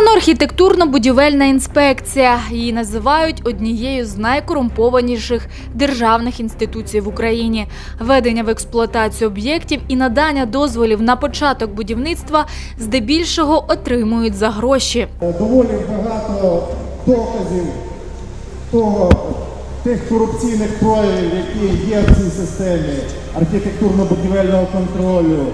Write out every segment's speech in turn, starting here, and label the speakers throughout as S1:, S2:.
S1: Державна архітектурно-будівельна інспекція. Її називають однією з найкорумпованіших державних інституцій в Україні. Ведення в експлуатацію об'єктів і надання дозволів на початок будівництва здебільшого отримують за гроші.
S2: доволі багато доказів того, тих корупційних проявів, які є в цій системі архітектурно-будівельного контролю.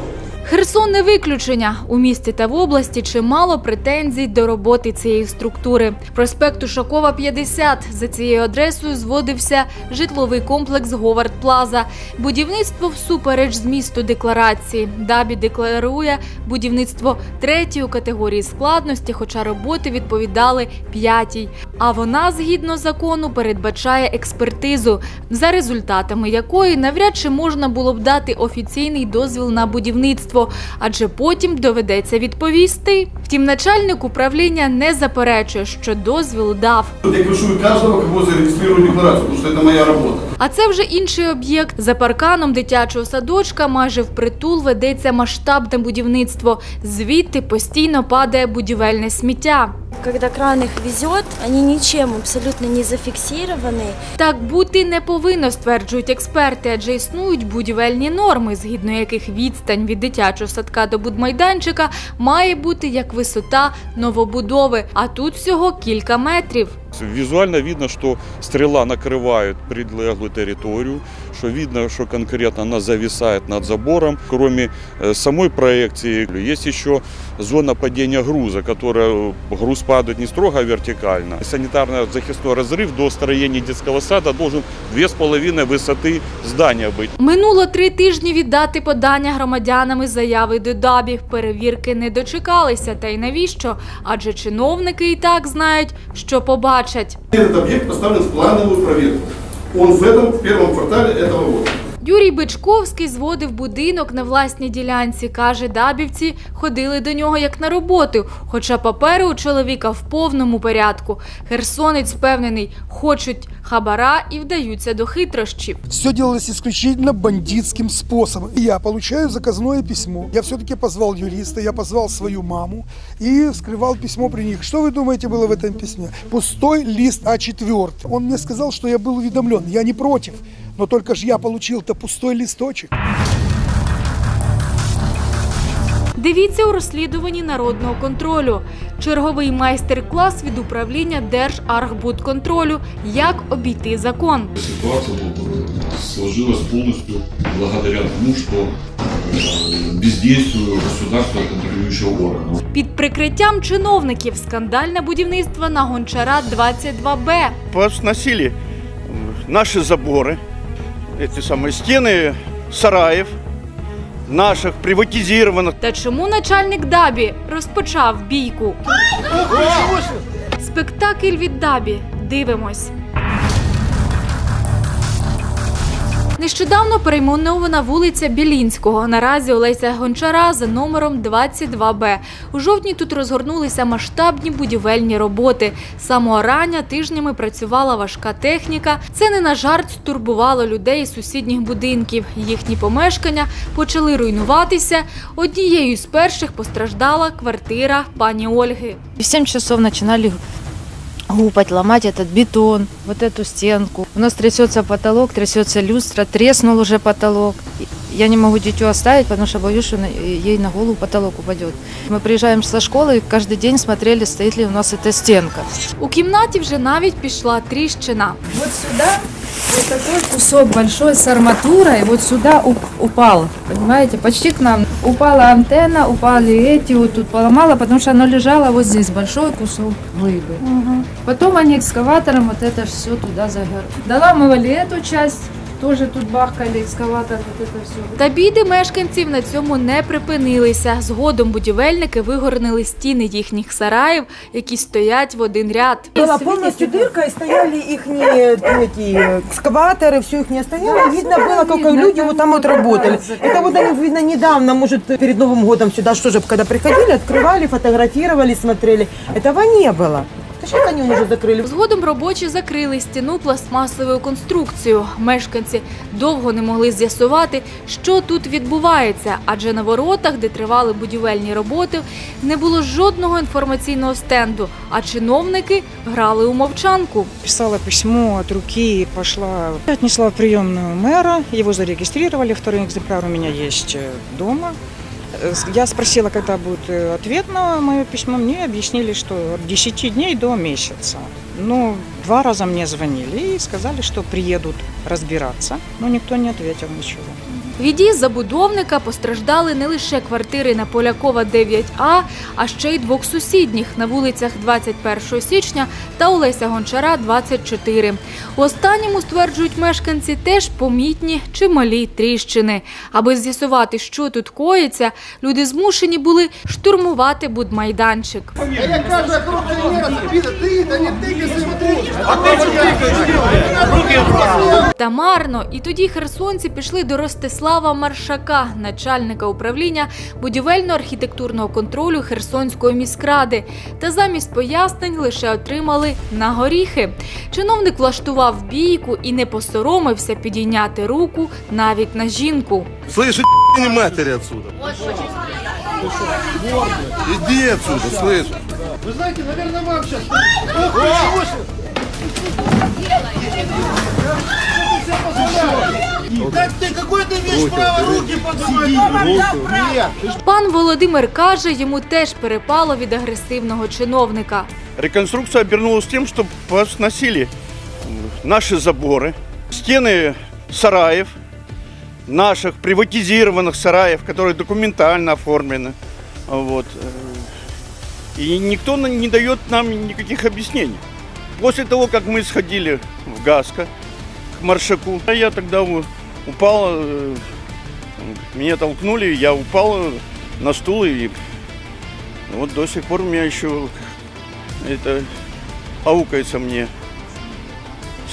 S1: Херсон не виключення. У місті та в області чимало претензій до роботи цієї структури. Проспект Ушакова 50. За цією адресою зводився житловий комплекс Говард Плаза. Будівництво всупереч змісту декларації. Дабі декларує будівництво третьої категорії складності, хоча роботи відповідали п'ятій. А вона, згідно закону, передбачає експертизу, за результатами якої навряд чи можна було б дати офіційний дозвіл на будівництво, адже потім доведеться відповісти. Втім, начальник управління не заперечує, що дозвіл дав.
S3: Я крышую каждого, кого зарегистрирую декларацию, потому что это моя работа.
S1: А це вже інший об'єкт. За парканом дитячого садочка майже впритул ведеться масштабне будівництво. Звідти постійно падає будівельне сміття.
S4: Когда кран их везет, они ничем абсолютно не зафиксированы.
S1: Так бути не повинно, стверджують експерти, адже існують будівельні норми, згідно яких відстань від дитячого садка до будмайданчика має бути як висота новобудови, а тут всього кілька метрів.
S5: Визуально видно, что стрела накрывает прилеглую территорию, что видно, что конкретно она зависает над забором. Кроме э, самой проекции, есть еще зона падения груза, которая э, груз падает не строго вертикально. Санитарно-захисной разрыв до строения детского сада должен 2,5 высоты здания быть.
S1: Минуло три тижні віддати подання громадянами заяви до ДАБів. Перевірки не дочекалися. Та й навіщо? Адже чиновники і так знають, що побачать.
S3: Этот объект поставлен в плановую проверку. Он в этом, в первом квартале этого года.
S1: Юрій Бичковський зводив будинок на власній ділянці. Каже, дабівці ходили до нього як на роботу, хоча папери у чоловіка в повному порядку. Херсонець впевнений, хочуть хабара і вдаються до хитрощів.
S6: Все делалось исключительно бандитским способом. И Я получаю заказное письмо. Я все-таки позвал юриста, я позвал свою маму и вскрывал письмо при них. Что вы думаете было в этом письме? Пустой лист А4. Он мне сказал, что я был уведомлен. Я не против. Но только же я получил-то пустой листочек.
S1: Дивіться у розслідуванні народного контролю. Черговий майстер-клас від управління Держархбудконтролю. Як обійти закон.
S7: Ситуация э, сложилась полностью благодаря тому, что э, бездействию государства контролирующего органа.
S1: Під прикриттям чиновників скандальне будівництво на Гончара 22Б.
S8: посносили э, наши заборы, эти самые стены сараев, наших приватизированных.
S1: Та чому начальник Дабі розпочав бійку? Спектакль від Дабі. Дивимось. Нещодавно перейменована вулиця Білінського. Наразі Олеся Гончара за номером 22Б. У жовтні тут розгорнулися масштабні будівельні роботи. З Самого рання тижнями працювала важка техніка. Це не на жарт стурбувало людей із сусідніх будинків. Їхні помешкання почали руйнуватися. Однією з перших постраждала квартира пані Ольги.
S9: В 7 часов начинали гупать, ломать этот бетон, вот эту стенку. У нас трясется потолок, трясется люстра, треснул уже потолок. Я не могу дитю оставить, потому что боюсь, что на- ей на голову потолок упадет. Мы приезжаем со школы, каждый день смотрели, стоит ли у нас эта стенка.
S1: У кімнаті вже навіть пішла тріщина.
S10: Вот сюда вот такой кусок большой с арматурой вот сюда уп- упал. Понимаете, почти к нам. Упала антенна, упали эти, вот тут поломала, потому что оно лежало вот здесь, большой кусок глыбы. Потом они экскаватором вот это все туда загор. Доламывали эту часть, тоже тут бахкали экскаватор, вот это все.
S1: Та біди мешканців на цьому не припинилися. Згодом будівельники вигорнили стіни їхніх сараїв, які стоять в один ряд.
S11: Была полностью дырка, и стояли их эти экскаваторы, все их не стояло. Видно было, как люди вот там вот работали. Это вот они, видно, недавно, может, перед Новым годом сюда, что же, когда приходили, открывали, фотографировали, смотрели. Этого не было. Сейчас они уже закрыли.
S1: Згодом робочі закрили стіну пластмасовою конструкцією. Мешканці довго не могли з'ясувати, що тут відбувається, адже на воротах, де тривали будівельні роботи, не було жодного інформаційного стенду, а чиновники грали у мовчанку.
S12: Писала письмо от руки и пошла. Отнесла в приемную мэра, его зарегистрировали, второй экземпляр у меня есть э, дома. Э, с- Я спросила, когда будет э, ответ на мое письмо. Мне объяснили, что от 10 дней до месяца. Ну, два раза мне звонили и сказали, что приедут разбираться, но никто не ответил ничего.
S1: Від дій забудовника постраждали не лише квартири на Полякова 9А, а ще й двох сусідніх на вулицях 21 січня та Олеся Гончара 24. У останньому, стверджують мешканці, теж помітні чималі тріщини. Аби з'ясувати, що тут коїться, люди змушені були штурмувати будмайданчик.
S2: Я кажу, Та
S1: марно. І тоді херсонці пішли до Ростислава Маршака, начальника управління будівельно-архітектурного контролю Херсонської міськради. Та замість пояснень лише отримали на горіхи. Чиновник влаштував бійку і не посоромився підійняти руку навіть на жінку.
S13: Слышь, не матери отсюда. Иди отсюда, слышь.
S2: Ви знаєте, наверное, вам сейчас... Так ты какой ты имеешь право руки поднимать?
S1: Пан Володимир каже, йому теж перепало від агресивного чиновника.
S8: Реконструкция обернулась тем, что сносили наши заборы, стены сараев, наших приватизированных сараев, которые документально оформлены. Вот. И никто не дает нам никаких объяснений. После того, как мы сходили в ГАСКО к Маршаку, я тогда упал, э, меня толкнули, я упал на стул и вот до сих пор у меня еще это аукается мне.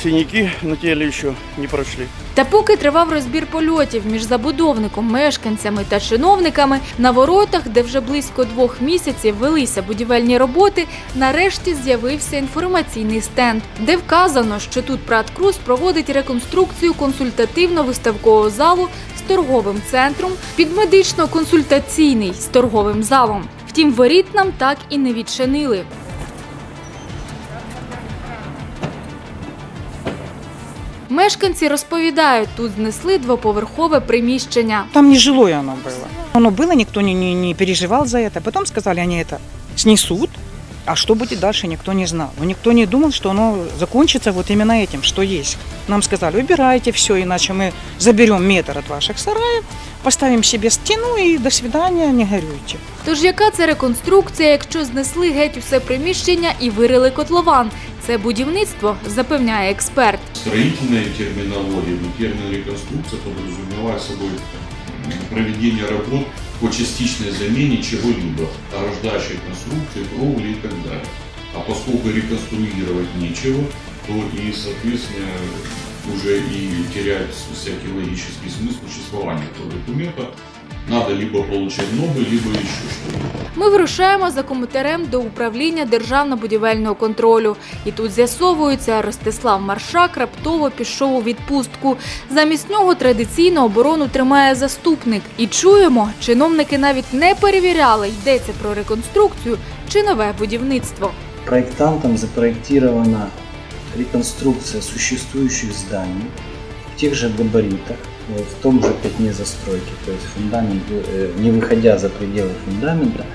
S8: Синяки на теле еще не прошли.
S1: Та поки тривав розбір польотів між забудовником, мешканцями та чиновниками, на воротах, де вже близько двох місяців велися будівельні роботи, нарешті з'явився інформаційний стенд, де вказано, що тут Прат Круз проводить реконструкцію консультативно-виставкового залу з торговим центром під медично-консультаційний з торговим залом. Втім, воріт нам так і не відчинили. Мешканці розповідають, тут знесли двоповерхове приміщення.
S12: Там нежилое оно было. Оно было, никто не, не, не переживал за это. Потом сказали, они это снесут. А что будет дальше, никто не знал. Но никто не думал, что оно закончится вот именно этим, что есть. Нам сказали, убирайте все, иначе мы заберем метр от ваших сараев, поставим себе стену и до свидания, не горюйте.
S1: Тож яка це реконструкція, якщо знесли геть усе приміщення і вирили котлован? Це будівництво, запевняє експерт.
S7: Но термин реконструкция подразумевает собой м, проведение работ по частичной замене чего-либо, рождающей конструкции, кровли и так далее. А поскольку реконструировать нечего, то и, соответственно, уже и теряет всякий логический смысл существования этого документа. Надо либо получать новый, либо еще что-то.
S1: Ми вирушаємо за коментарем до управління державно-будівельного контролю. І тут з'ясовується, Ростислав Маршак раптово пішов у відпустку. Замість нього традиційно оборону тримає заступник. І чуємо, чиновники навіть не перевіряли, йдеться про реконструкцію чи нове будівництво.
S14: Проектантом запроектирована реконструкция существующих зданий в тех же габаритах, в том же пятне застройки, то есть фундамент, э, не выходя за пределы фундамента,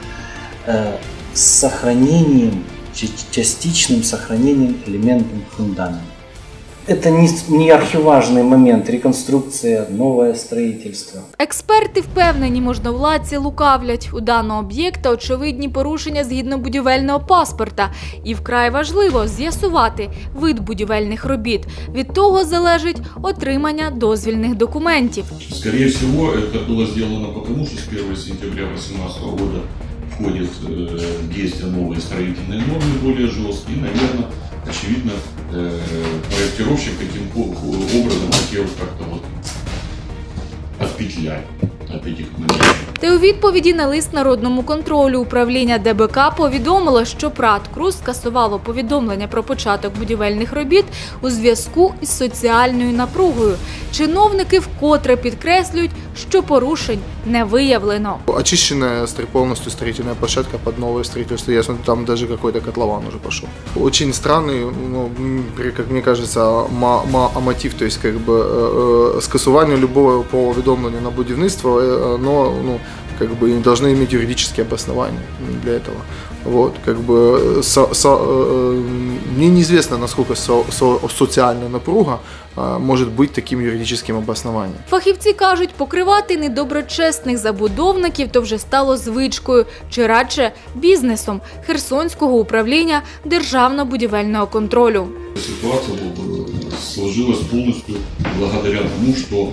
S14: э, с сохранением, частичным сохранением элементов фундамента. Это не, с- не архиважный момент, реконструкция, новое строительство.
S1: Експерти впевнені, можновладці лукавлять. У даного об'єкта очевидні порушення згідно будівельного паспорта. І вкрай важливо з'ясувати вид будівельних робіт. Від того залежить отримання дозвільних документів.
S7: Скорее всего, это было сделано потому, что с 1 сентября 2018 года входит э, в действие новые строительные нормы, более жесткие. И, наверное, очевидно, э, проектировщик каким образом хотел как-то вот отпетлять. от
S1: у відповіді на лист народному контролю управління ДБК повідомило, що ПРАТ Круз скасувало повідомлення про початок будівельних робіт у зв'язку із соціальною напругою. Чиновники вкотре підкреслюють, що порушень не виявлено.
S15: Очищенная стро- полностью строительная площадка под новое строительство. Я смотрю, там даже какой-то котлован уже пошел. Очень странный, ну, м, при- как мне кажется, ма- ма- а мотив, то есть как бы э, э, скасування любого повідомлення на будівництво, э, но ну, как бы не должны иметь юридические обоснования для этого. Вот, как бы э, со- со- э, мне неизвестно, насколько со- со- социальная напруга э, может быть таким юридическим обоснованием.
S1: Фахівці кажуть, покривати недоброчесних забудовників то вже стало звичкою, чи радше бізнесом Херсонського управління державно-будівельного контролю.
S7: Ситуация э, сложилась полностью благодаря тому, что э,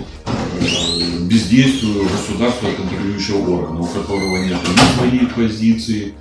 S7: бездействию государства контролирующего органа, у которого нет ни своей позиции,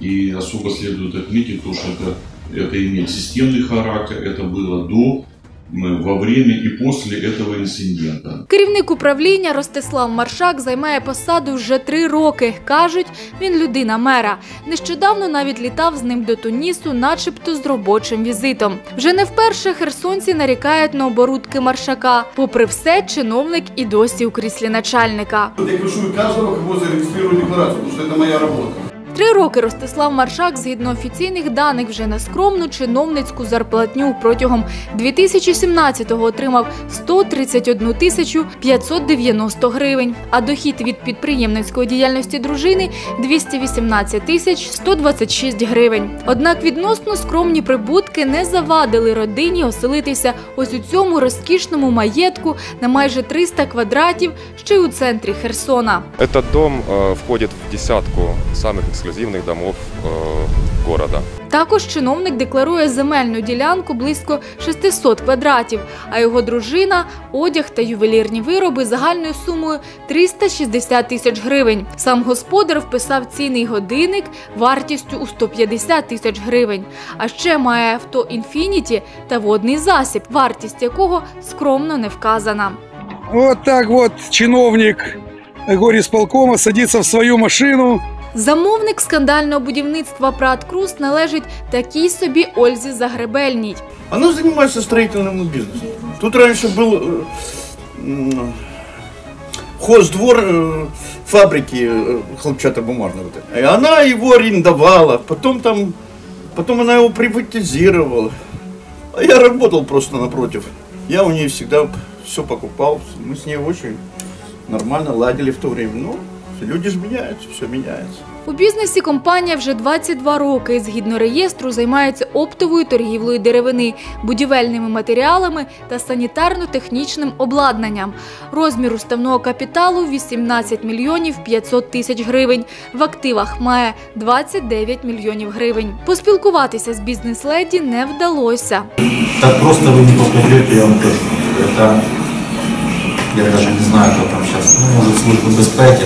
S7: и особо следует отметить то, что это, это имеет системный характер, это было до, во время и после этого инцидента.
S1: Керівник управління Ростислав Маршак займає посаду вже три роки. Кажуть, він людина мера. Нещодавно навіть літав з ним до Тунісу, начебто з робочим візитом. Вже не вперше херсонці нарікають на оборудки Маршака. Попри все, чиновник і досі у кріслі начальника.
S3: Я крышую каждого, кого зарегистрирую декларацию, потому что это моя работа.
S1: Три роки Ростислав Маршак, згідно офіційних даних, вже на скромну чиновницьку зарплатню протягом 2017-го отримав 131 тисячу 590 гривень, а дохід від підприємницької діяльності дружини 218 тисяч 126 гривень. Однак відносно скромні прибутки не завадили родині оселитися ось у цьому розкішному маєтку на майже 300 квадратів, ще й у центрі Херсона.
S16: Этот дом э, входит в десятку самых эксклюзивных домов э, города.
S1: Також чиновник декларує земельну ділянку близько 600 квадратів, а його дружина одяг та ювелірні вироби загальною сумою 360 тисяч гривень. Сам господар вписав цінний годинник вартістю у 150 тисяч гривень. А ще має авто інфініті та водний засіб, вартість якого скромно не вказана.
S6: Вот так вот чиновник горисполкома садится в свою машину,
S1: Замовник скандального будівництва Прат Круз належить такій собі Ользі Загребельній.
S8: Она занимается строительным бизнесом. Тут раньше был э, м, хоздвор э, фабрики э, хлопчатобумажной. Вот этой. и она его арендовала, потом там, потом она его приватизировала. А я работал просто напротив. Я у нее всегда все покупал. Мы с ней очень нормально ладили в то время. Ну, люди же меняются, все меняется.
S1: У бізнесі компанія вже 22 роки. Згідно реєстру, займається оптовою торгівлею деревини, будівельними матеріалами та санітарно-технічним обладнанням. Розмір уставного капіталу 18 мільйонів 500 тисяч гривень. В активах має 29 мільйонів гривень. Поспілкуватися з бізнес-леді не вдалося.
S17: Так просто вы не попадете, я вам говорю. Я даже не знаю, кто там сейчас, ну, может, служба безпеки,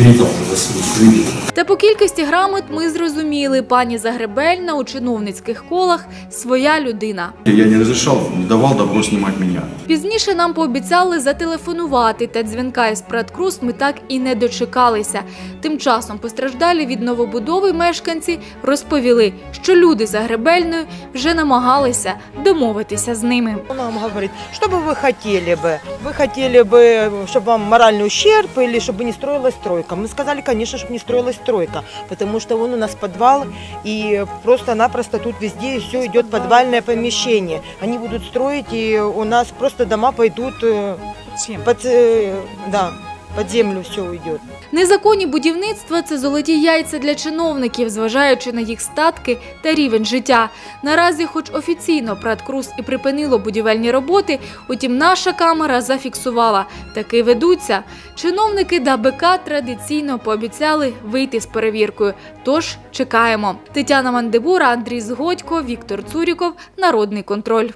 S17: то есть наберите, там уже засудить, увидите.
S1: Та по кількості грамот ми зрозуміли, пані Загребельна у чиновницьких колах своя людина.
S17: Я не разрешал, не давал добро снимать меня.
S1: Пізніше нам пообіцяли зателефонувати, та дзвінка із Праткрус ми так і не дочекалися. Тим часом постраждалі від новобудови мешканці розповіли, що люди за Гребельною вже намагалися домовитися з ними.
S11: Он нам говорит, что бы вы хотели бы? Вы хотели бы, чтобы вам моральный ущерб или чтобы не строилась стройка? Мы сказали, конечно, чтобы не строилась стройка, Потому что вон у нас подвал, и просто-напросто тут везде все идет подвальное помещение. Они будут строить, и у нас просто дома пойдут э, под, э, да, под землю все уйдет.
S1: Незаконні будівництва це золоті яйця для чиновників, зважаючи на їх статки та рівень життя. Наразі, хоч офіційно Праткрус і припинило будівельні роботи, утім наша камера зафіксувала. Таки ведуться. Чиновники ДАБК традиційно пообіцяли вийти з перевіркою. Тож чекаємо. Тетяна Мандебура, Андрій Згодько, Віктор Цуріков. Народний контроль.